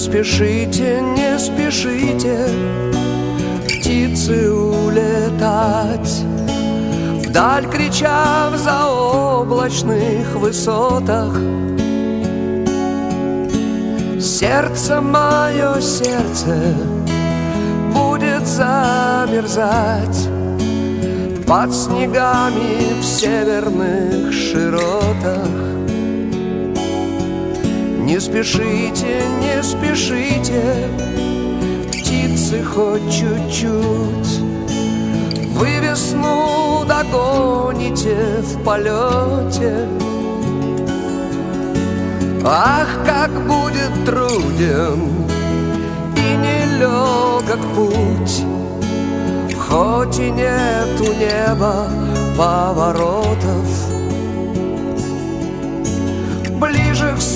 спешите, не спешите, птицы улетать. Вдаль крича в заоблачных высотах. Сердце мое, сердце будет замерзать Под снегами в северных широтах Не спешите, не спешите, птицы хоть чуть-чуть. Вы весну догоните в полете. Ах, как будет труден и нелегок путь. Хоть и нет у неба поворотов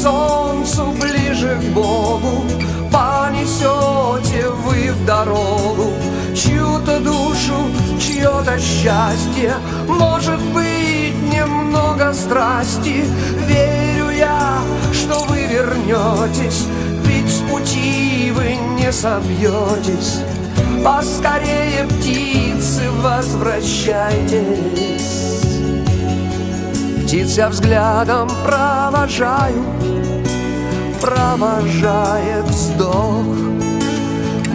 солнцу, ближе к Богу Понесете вы в дорогу Чью-то душу, чье-то счастье. Может быть, немного страсти Верю я, что вы вернетесь Ведь с пути вы не собьетесь. Поскорее, птицы, возвращайтесь Птиц я взглядом провожаю Провожает вздох.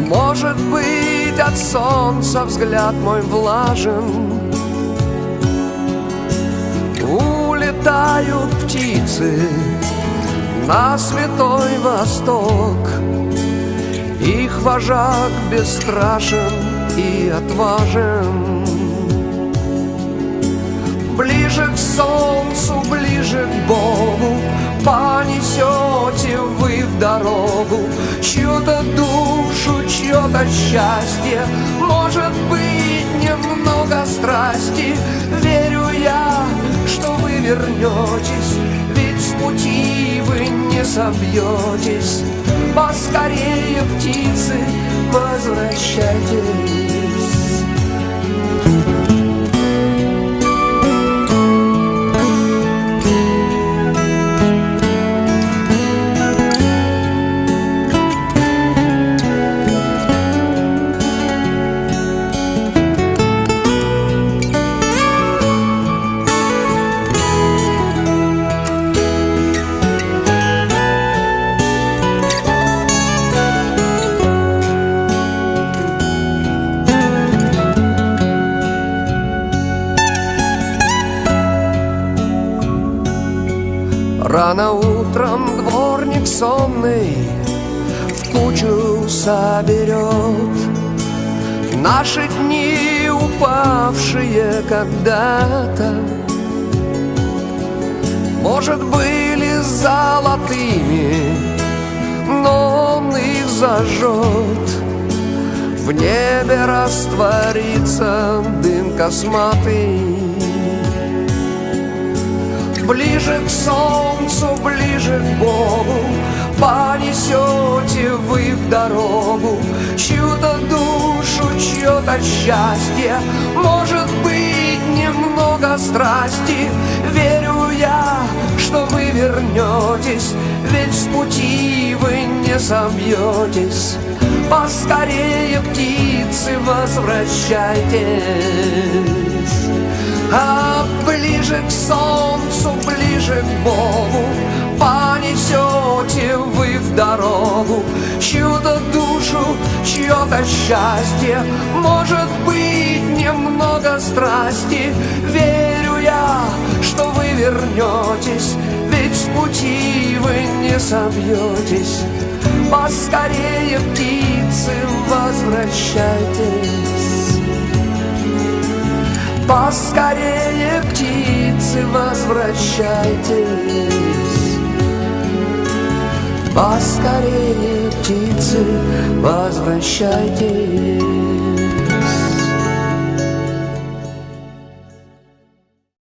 Может быть, от солнца взгляд мой влажен. Улетают птицы на святой восток. Их вожак бесстрашен и отважен Чью-то душу, чье-то счастье. Может быть, немного страсти. Верю я, что вы вернетесь Ведь с пути вы не собьетесь. Поскорее, птицы, возвращайтесь Рано утром дворник сонный В кучу соберет. Наши дни, упавшие когда-то Может, были золотыми Но он их зажжет. В небе растворится дым косматый Ближе к солнцу, ближе к Богу Понесете вы в дорогу. Чью-то душу, чье-то счастье Может быть, немного страсти. Верю я, что вы вернетесь Ведь с пути вы не собьетесь. Поскорее, птицы, возвращайтесь а ближе к солнцу, ближе к Богу Понесете вы в дорогу Чью-то душу, чье-то счастье. Может быть, немного страсти. Верю я, что вы вернетесь Ведь с пути вы не собьетесь. Поскорее, птицы, возвращайтесь Поскорее, птицы, возвращайтесь. Поскорее, птицы, возвращайтесь